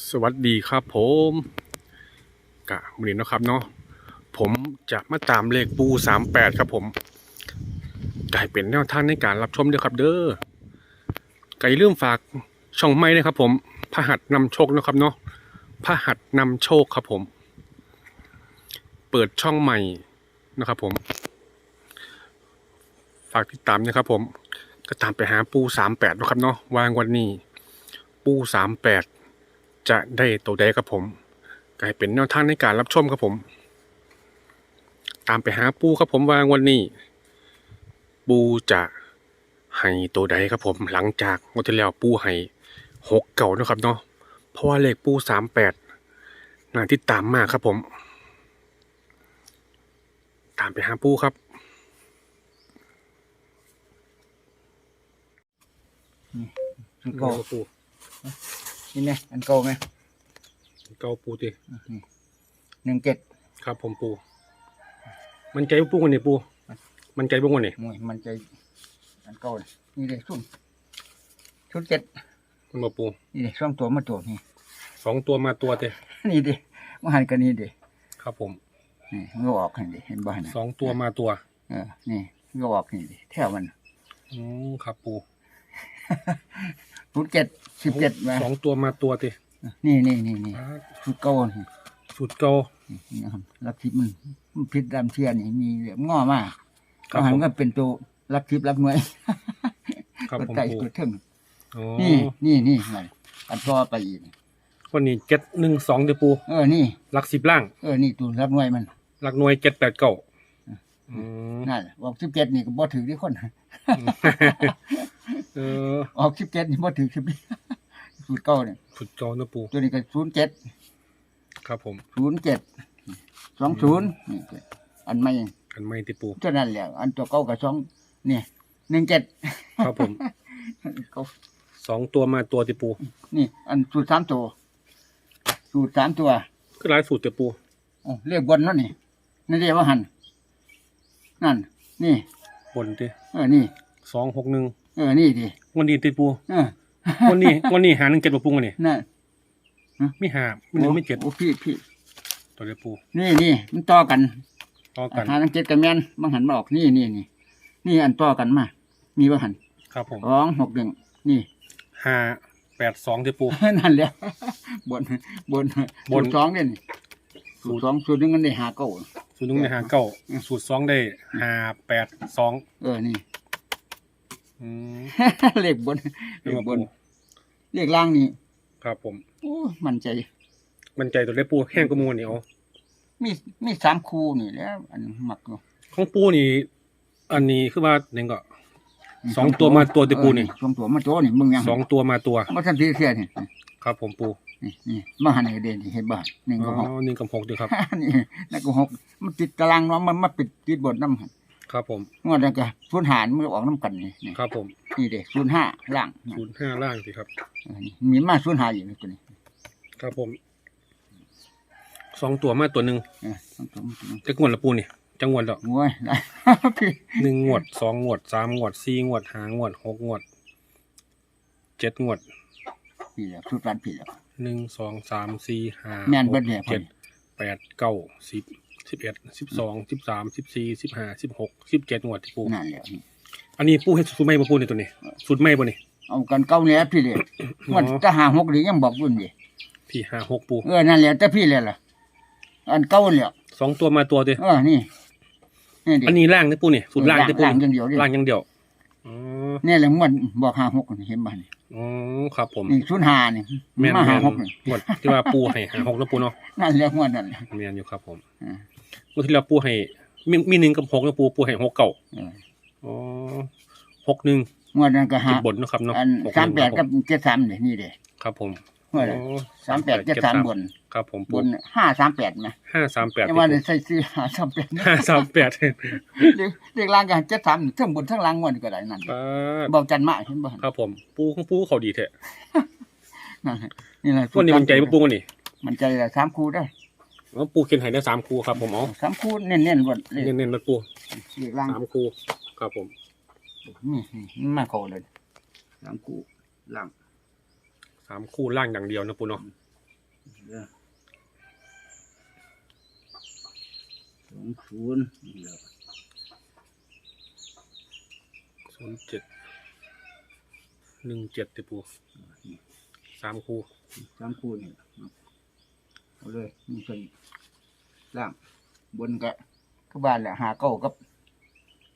สวัสดีครับผมกะมือนี้เนะครับเนาะผมจะมาตามเลขปูสามแปดครับผมกให้เป็นแนวทางในการรับชมด้วยครับ เด้อไก่เรื่องฝากช่องไม้นะครับ ผมพระหัสนำโชคนะครับเนาะพระหัสนำโชคครับผม เปิดช่องใหม่นะครับ ผม ฝากติดตามนะครับ ผมก็ตามไปหาปูสามแปดนะครับเนาะวางวันนี้ ปูสามแปด จะได้ตัวใดครับผมกลายเป็นแนวทางในการรับชมครับผม ตามไปหาปูครับผมวางวันนี้ ปูจะให้ตัวใดครับผม หลังจากงวดที่แล้วปูให้หกเก่านะครับเนาะเพราะว่าเลขปูสามแปดน่าที่ตามมากครับผม ตามไปหาปูครับอันเก่า นี่ไงอันเก่าไหมเก่าปูติหนึ่งเจ็ดครับ ผมปู มันใจปูกันนี่ปู มันใจปูกันนี่มวยมันใจอันเก่าเลยนี่เลยชุดชุดเจ็ดมันมาปูนี่เลยช่วงตัวมาตัวนี่สองตัวมาตัวเตนี่ดิมาหันกันนี่ดิครับผมนี่มันก็ออกเห็นดิเห็นบ้านสองตัวมาตัว เออ นี่มันก็ออกนี่ดิแถวมันอืมครับปู ชุดเจ็ดสิบเจ็ดมาสองตัวมาตัวเตนี่นี่นี่นี่ชุดเก่านี่สุดเก่านี่นะครับรับทิพย์มันมันพิษดำเชียนี่มีเหลี่ยมง้อมากครับก็หัผนมก็เป็นตัวรับทิพย์รับหน่วยครับกดผมไก่ปูกดเทิงอ๋อนี่นี่นี่ไงอันต่อไปอีกวันนี้เจ็ดหนึ่งสองเตปูเออนี่หลักสิบล่างเออนี่ตูนรับหน่วยมันหลักหน่วยเจ็ดแปดเก้าอืมนั่นแหละออกสิบเจ็ดนี่ก็บ่ถือที่คน เออออกสิบเจ็ดนี่บ่ถือสิบสูตรเก้าเนี่ยสุดเก่านะปูตัวนี้ก็ศูนย์เจ็ดครับผม ศูนย์เจ็ดสองศูนย์นี่อันใหม่อันไม่ติปูเท่านั้นแหละอันตัวเก้ากับสองเนี่ยหนึ่งเจ็ดครับผมเก้าสองตัวมาตัวติปูนี่ อันสูตรสามตัวสูตรสามตัวก็หลายสูตรเตปูโอ้เรียกบนนั่นนี่นี่เรียกว่าหันนั่น นี่บนติเออนี่สองหกหนึ่ง เออ นี่ดิวันนี้ติปูเออวันนี้วันนี้หาหนึ่งเจ็ดปูวันนี้นั่นไม่หาไม่หนึ่งไม่เจ็ดโอ้พี่พี่ตัวเดียวปู นี่นี่มันต่อกัน ต่อกันหาทั้งเจ็ดกับแมนบางหันมาออกนี่นี่นี่นี่อันต่อกันมามีบางหัน ครับผมสองหกหนึ่งนี่ห้าแปดสองติปูนั่นแหละบนบนบนสูตรสองเนี่ยนี่สูตรสองสูตรหนึงมันได้หาเก้าสูตรหนึ่งในหาเก้าสูตรสองได้ห้าแปดสองเออนี่ อืมเลขบนเลเรียกขว่าบปูนเลขล่างนี่ครับผม โอ้มันใจ มันใจตัวเล็กปูแห้งกระมูลนี่เอามีมีสามคูนี่แหล้ว อันหมักอยู่ของปูนี่ อันนี้คือว่าหนึ่งก็ สองตัวมาตัวติปูนี่ เออสองตัวมาตัวนี่มึงยังสองตัวมาตัว มาทันทีเสียนี่ครับผมปูนี่นี่มาหันไอเดนนี่เห็นบ้านหนึ่งอ๋กับหกอหนึ่งกับหกดีครับ นี่นั่นก็หกมันติดตารางเนาะมันมาปิดติดบทน้ำหัน ครับผมงวดนั้นก็ศูนย์หารมันออกน้ำกันนี่นี่ครับผมนี่เด็กศูนย์ห้าล่างศูนย์ห้าล่างสิครับเออนี่มีมาศูนย์หาอยู่ในตัวนี้ครับผมสองตัวมาตัวหนึ่งเออต้องต้องต้องจะงวดละปูนี่จังหวดละโอ้ยได้พี่หนึ่งงวดสองงวดสามงวดสี่งวดห้างวดหกงวดเจ็ดงวดพี่แล้วสุดรันพี่แล้ว หนึ่งสองสามสี่ห้าแม่นหเบิกดเนี่ยเจ็ดแปดเก้าสิบ สิบเอ็ดสิบสองสิบสามสิบสี่สิบห้าสิบหกสิบเจ็ดงวดที่ปูนั่นแหละนี่อันนี้ปูให้สูตรไม่มาปูในตัวนี้สูตรไม่ปูนี่เอากันเก้าเนี่ยพี่เลยงวดจะหาหกหรือยังบอกรุ่นดิพี่ห้าหกปูเออนั่นแหละแต่พี่เลยล่ะ อันเก้าเนี่ยสองตัวมาตัวเดียวเออนี่นี่ดิอันนี้ล่างนี่ปูนี่สูตรล่างที่ปูล่างอย่างเดียวดิล่างอย่างเดียวอ๋อนี่แหละงวดบอกหาหกนี่เห็นบ้านนี่อ๋อครับผมนี่ศูนย์หานี่แม่นมาแม่หานหกนี่งวดที่ว่าปูให้หาหกแล้วปูเนาะนั่นแหละงวดนั่นแหละแม่นอยู่ครับผม อ่างวดที่แล้วปูให้มีมีหนึ่งกับหกแล้วปูปูให้หกเก่าเอออ๋อหกหนึ่งงวดนั้นก็หาติดบนเนาะครับเนาะอันหกหสามนึ่งแปดกับเจ็ดสามนี่นี่เด้ครับผมงวดนั้นอ๋อสามแปดเจ็ดสามบน ครับผมบปูนห้าสามแปดนะห้าสามแปดแต่ว่าได้ใส่ซื้อหาสามแปดนะห้าสามแปดเรียกเรียกล่างกันเจ็ดสามทั้งบนทั้งล่างงวดก็ได้นั่นอ่าบอกจันมาเห็นบ่ครับผมปูของปูเขาดีแท้นั่นนี่แหละวันนี้มันใจปะปูวันนี้มันใจละสามคู่ได้ แล้วปูเขียนให้ได้สามคูครับผมเอาสามคู่เน้นๆบนเลขเน้นๆมาปูเรียกล่างสามคูครับผมนี่นี่มาเข้าเลยสามคู่ล่างสามคู่ล่างอย่างเดียวนะปูเนาะเด้อสองศูนย์นี่แหละศูนย์เจ็ดหนึ่งเจ็ดติปูนี่สามคู่สามคู่นี่ล่ะ เอาเลยนี่เป็นล่าง บนกะก็บ้านแหละหาเก้ากับ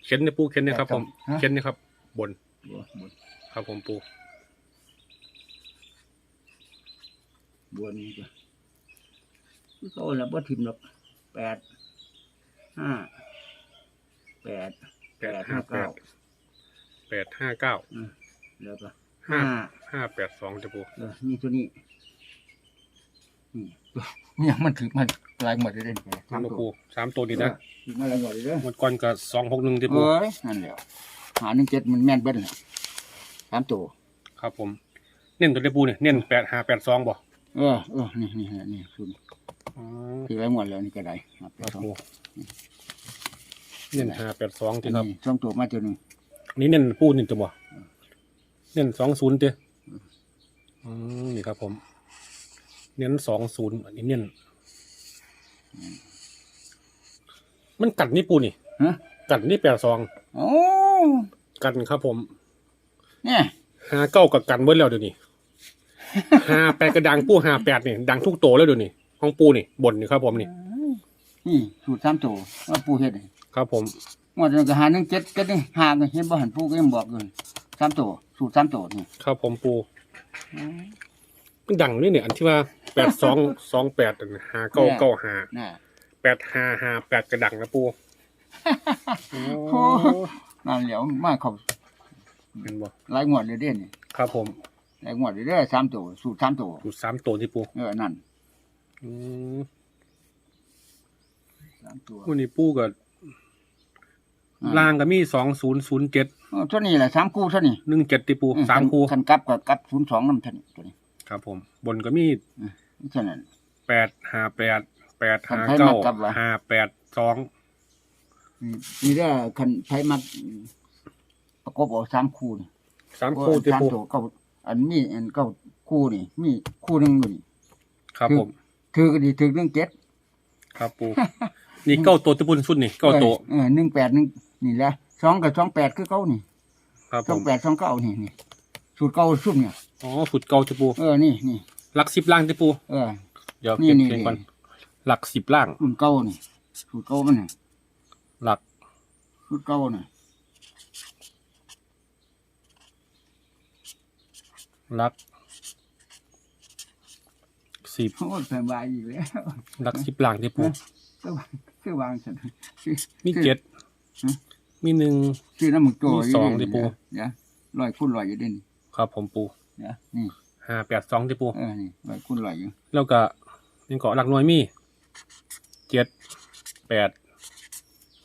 เข็นในปูเข็นนะครับ ผมฮะ เข็นนะครับ บนบัวบนครับผมปูบัวนี่ก็คือเขาแล้วบ่ทิมหรอกแปดห้าแปดแปดห้าแปดแปดห้าเก้าอืมแล้วก็ห้าห้าห้าแปดสองติปูเออนี่ตัวนี้นี่ เนี่ยมันถึงมันลายหมดเลยเด่นสามปูสามตัวดีนะถึงมาลายหมดเลยเด้อหมดก่อนก็สองหกหนึ่งติปูเอ้ยนั่นแหละหาหนึ่งเจ็ดมันแม่นเบิ้ลเลยสามตัวครับผม เน้นตัวติปูเนี่ยเน้นแปดห้าแปดสองบ่เออเออนี่นี่นี่คืออ๋อที่ลายหมดแล้วนี่ก็ได้ครับครับสองปูเน้นห้าแปดสองติครับนี่สองตัวมาตัวหนึงนี่เน้นปูนี่ตัวบ่เน้นสองศูนย์ติอืมนี่ครับผม เน้นสองศูนย์อันนี้เน้นมันกัดนี่ปูนี่ฮะกัดนี่แปดสองโอ้กันครับผมเนี่ยหาเก้ากับกันเบิ้แล้วเดี๋ยวนี้ หาแปดกระดังปูหาแปดนี่ดังทุกโตแล้วเดี๋ยวนี้ห้องปูนี่บนนี่ครับผมนี่นี่สูตรสามตัวว่าปูเฮ็ดให้ครับผมหมดแล้วก็หาหนึ่งเจ็ดเจ็ดนี่หากันเห็นบ่หันปูก็ยังบอกอยู่สามตัวสูตรสามตัวนี่ครับผมปูมันดังนี่เนี่ยอันที่ว่า แปดสองสองแปดหาเก้าเก้าหาน่ะแปดหาหาแปดกระดังนะปูโอ้โอ้นั่นแหล้วมาเขาเห็นบ่หลายงวดเลยเด้นี่ครับผมหลายงวดเลยเด้อสามตัวสูตรสามตัวสูตรสามตัวที่ปูเออนั่นอืมสามตัววันนี้ปูกับอ่าล่างก็มีสองศูนย์ศูนย์เจ็ดเออตัวนี้แหละสามคู่เท่านี้หนึ่งเจ็ดที่ปูอืสามคู่คันกลับกับกลับศูนย์สองน้ำเท่านี้ตัวนี้ครับผม บนก็มี เท่านั้น แปดห้าแปดแปดคันห้าไผเก้ามักกลับวะห้าแปดสองนี่นี่เด้อคันไผมัดประกบเอาสามคู่นี่สามคู่ที่สามปูตัวเก้าอันนี้อันเก้าคู่นี่ มีคู่หนึ่งอยู่นี่ครับผมถือก็ดีถือหนึ่งเจ็ดครับปูนี่เก้าตัวที่ปูชุดนี่เก้าตัวเออหนึ่งแปดหนึ่งนี่แหละสองกับสองแปดคือเก้านี่ครับสผองมแปดสองเก้านี่นี่สูตรเก้าซุ่มเนี่ยอ๋อสุดเก้าที่ปูเออนี่นี่ หลักสิบล่างที่ปูเออ เดี๋ยวนี่เก็บนี่เพลงก่อนนี่หลักสิบล่างสูตรเก้านี่สูตรเก้ามันนี่หลักสูตรเก้านี่หลักสิบโอ้ยสบายอีกแล้วหลักสิบล่างที่ปูก็วางคือวางสันมีเจ็ดฮะ มีหนึ่งชื่อน้ำหมึกโตมีสองดิปูเดี๋ยวลอยคุณลอยอยู่เด่นครับผมปูเดี๋ยวนี่ ห้าแปดสองที่ปูเออนี่ลอยคุณลอยอยู่แล้วก็ยังเกาะหลักหน่วยมีเจ็ดแปด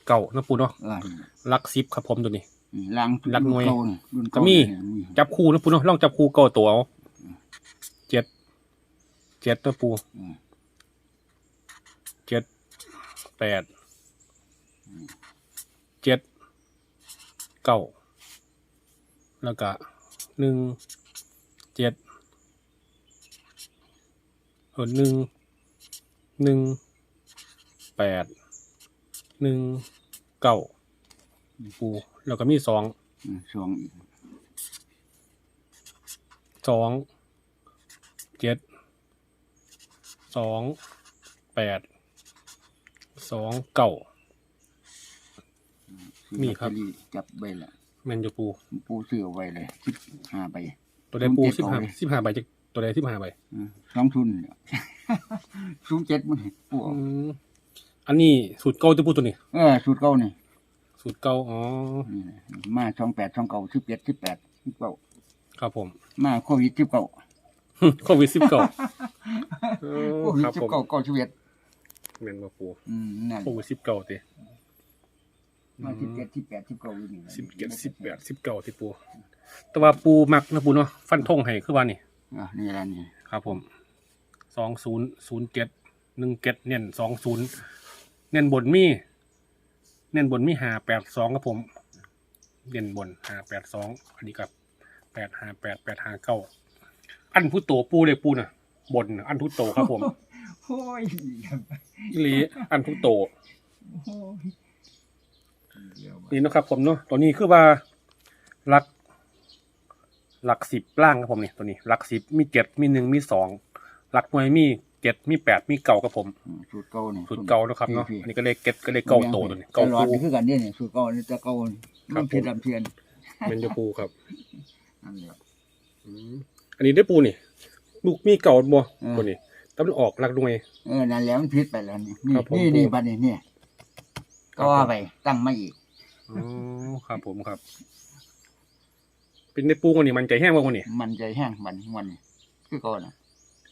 เก้านะปูเนาะเออนี่หลักสิบครับผมตัวนี้ นี่ล้างหลักหน่วย รุ่เานี่รุ่นก็มี เนี่ยมีจับคู่นะปูเนาะลองจับคู่เก้าตัวเอาเจ็ดเจ็ดนะปูอืมเจ็ดแปดเจ็ดเก้าแล้วก็หนึ่งเจ็ดเออ หนึ่งหนึ่งแปดหนึ่งเก้าปูแล้วก็มีสองอืมสองอีกสองเจ็ดสองแปดสองเก้ามีครับลอตเตอจับใบละแมนยูปู ปูซื้อเอาไว้เลยสิบห้าใบตัวใดปูผมเก็สิบบเอาห้าเลยสิบห้าใบจะ ตัวใดสิบห้าใบอืมสองทุนเนี่ยสูงเจ็ดมันปูเอาอืมอันนี้สูตรเก้าที่ปูตัวนี้ เออสูตรเก้านี่สูตรเก้าอ๋อนี่นะมาสองแปดสองเก้าสิบเจ็ดสิบแปดสิบเก้าครับผม มาโควิดสิบเก้าโควิดสิบเก้าโควิดครับสิบผมเก้าเก้าสิบเอ็ดแมนมาปูอืมนั่นโควิดสิบเก้าตีมาสิบเจ็ดสิบแปดสิบเก้าอยู่นี่นะสิบเจ็ดสิบแปดสิบเก้าที่ปูแต่ว่าปูมักนะปูเนาะฟันธงให้คือว่านี่ อะนี่แหละนี่ครับผมสองศูนย์ศูนย์เจ็ดหนึ่งเจ็ดเน้นสองศูนย์เน้นบนมีเน้นบนมีหาแปดสองครับผมเน้นบนหาแปดสองอันนี้กับแปดหาแปดแปดหาเก้าอันผู้โตปูเลยปูน่ะ บนอันทุกโตครับผมโอ้ยครับอีหลีอันทุกโตโอ้ย เดี๋ยวนี่นะครับผมเนาะตัวนี้คือว่าหลัก หลักสิบล่างครับผมนี่ตัวนี้ หลักสิบมีเจ็ดมีหนึ่งมีสองหลักหน่วยมีเจ็ดมีแปดมีเก่าครับผมอืมสูตรเก่านี่สุดเก่านะครับเนาะพี่อันนี้ก็เลยเก็ตก็เลยเก่าโตตัวนี้เก่าเก่าตลอดปูนี่คือกันนี่นี่สูตรเก่านี่แต่เก่านี่ครัมับนเพียนลำเพียนเป็นเดปูครับนั่นแหละอืมอันนี้ได้ปูนี่ลูกมีเก่าบ่อืมตัวนี้ต้องออกหลักหน่วยเออนั่นแหละมันผิดไปแล้วนี่นี่ครับผมนี่นี่บัดนี้เนี่ยครัก็บผมไปตั้งมาอีกอ๋อครับผมครับ เป็นได้ปูคนนี้มันใจแห้งว่าคนนี้มันใจแห้งบัดนี้วันนี้คือเก่าน่ะ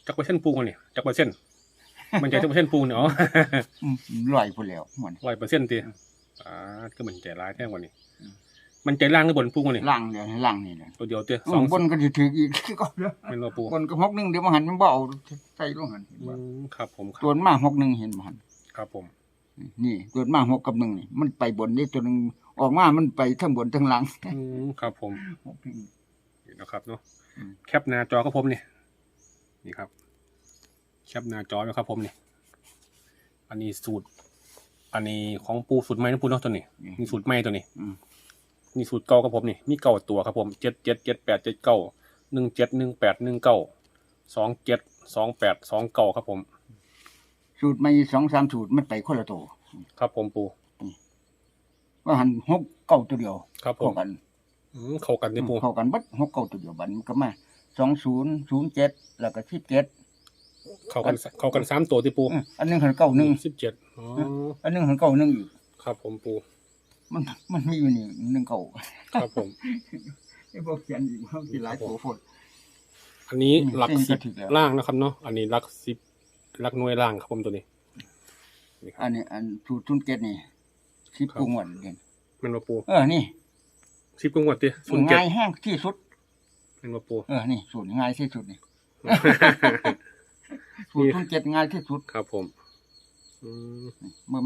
จักเปอร์เซ็นต์ปูคนนี้จักเปอร์เซ็นต์มันใจจักเปอร์เซ็นต์ปูเนี่ยอ๋ออืมลอยพุ่นแล้วมันร้อยเปอร์เซ็นต์ตีอ่าก็มันใจร้ายแท้กว่านี้อืมมันใจล่างหรือบนปูคนนี้ล่างเดี๋ยวล่างนี่แหละตัวเดียวเตี้ยอืสองมบนก็สิถืออีกคือเก่าแล้วเป็นตัวปูบนก็หกหนึงเดี๋ยวมาหันมันบ่เอาใส่ลงหันเห็นอืบ่มครับ ผมครัตัวบมาหกหนึงเห็นบ่หันครับผม นี่ตัวมาหกกับหนึ่งนี่มันไปบนนี่ตัวหนึง ออกมามันไปทั้งบนทั้งหลังอืมครับผมหกหนึ่งนี่นะครับเนาะอืมแคปหน้าจอครับผมนี่นี่ครับ แคปหน้าจอนะครับผมนี่อันนี้สูตร อันนี้ของปูสูตรใหม่นะปูเนาะตัวนี้นี่นี่สูตรใหม่ตัวนี้อืมนี่สูตรเก่าครับผมนี่มีเก่าตัวครับผมเจ็ดเจ็ดเจ็ดแปดเจ็ดเก้าหนึ่งเจ็ดหนึ่งแปดหนึ่งเก้าสองเจ็ดสองแปดสองเก้าครับผม สูตรไม่สองสามสูตรมันไปคนละตัวครับผมปู ว่าหันหกเก้าตัวเดียวครับผเข้ามกันอืมเข้ากันที่ปูเข้ากันเบัดหกเก้าตัวเดียวบัดมันก็มาสองศูนย์ศูนย์เจ็ดแล้วก็สิบเจ็ดเข้ากันเข้ากันสามตัวที่ปูอันหนึงหันเก้าหนึ่งสิบเจ็ดอ๋ออันหนึงหันเก้าหนึ่งอีกครับผมปูมันมันมีอยู่นี่หนึ่งเก้าครับผม ไอ้พวกเขียนอีกเขาสิหลายตัวโฟด อันนี้อืมหลักเส้นสิก็บถึงแล้ว ล่างนะครับเนาะอันนี้หลักสิบหลักหน่วยล่างครับผมตัวนี้นี่ครับอันนี้อันสูตรศูนย์เจ็ดนี่สิบ ครับกงวันเด่นแมันมาปูเออนี่สิบกงวดตีศูนย์เจ็ดง่ายแห้งที่สุดแมันมาปูเออนี่สูตรง่ายที่สุดนี่สูตรทุนเจ็ดง่ายที่สุดครับผมอืมมัน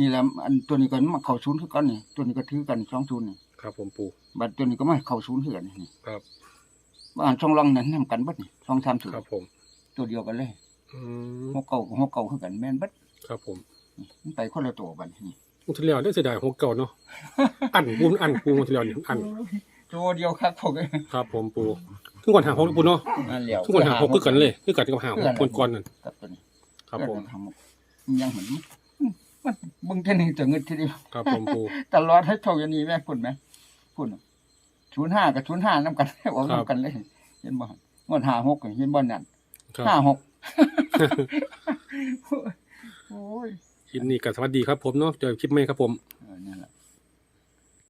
นี่แหละอันตัวนี้ก็มาเข้าศูนย์คือกันนี่ตัวนี้ก็ถือกันสองศูนย์นี่ครับ ผมปูบัดตัวนี้ก็มาเข้าศูนย์คือกันนี่ครับว่าอันช่องรองนั้นนำกันเบัดนี่ช่องสามศูนครับย์ผม ตัวเดียวกันเลยอืมหกเก่าหกเก่าคือกันแม่นเบัดครับผม มันไปคนละตัวบัดนี่มุทีเลียวได้เสียดายหัวเก่าเนาะ อันปูอันปูมุทีเลียวนี่อัน ตัวเดียวครับพวกครับ ผมปูทุกคนหาหกปูเนาะอันเดียวทุกคนหาหกคือกันเลยคือกันกับหาหกคนก่อนนั่นกับตัวนี้ครับผมเพื่อนนทำมันยังเหมือนมันมันเบึงเท่านี้จะเงินทีเดียวครับผมปูตลอดให้เท่าอย่างนี้แม่คุณไหมคุณศูนย์ห้ากับศูนย์ห้าน้ำกันออกครับน้ำกันเลยเห็นบ่งวดห้าหกเห็นบ่นั่นครับห้าหกโอ้ย คลิปนี้ก็สวัสดีครับผมเนาะเจอคลิปใหม่ครับผม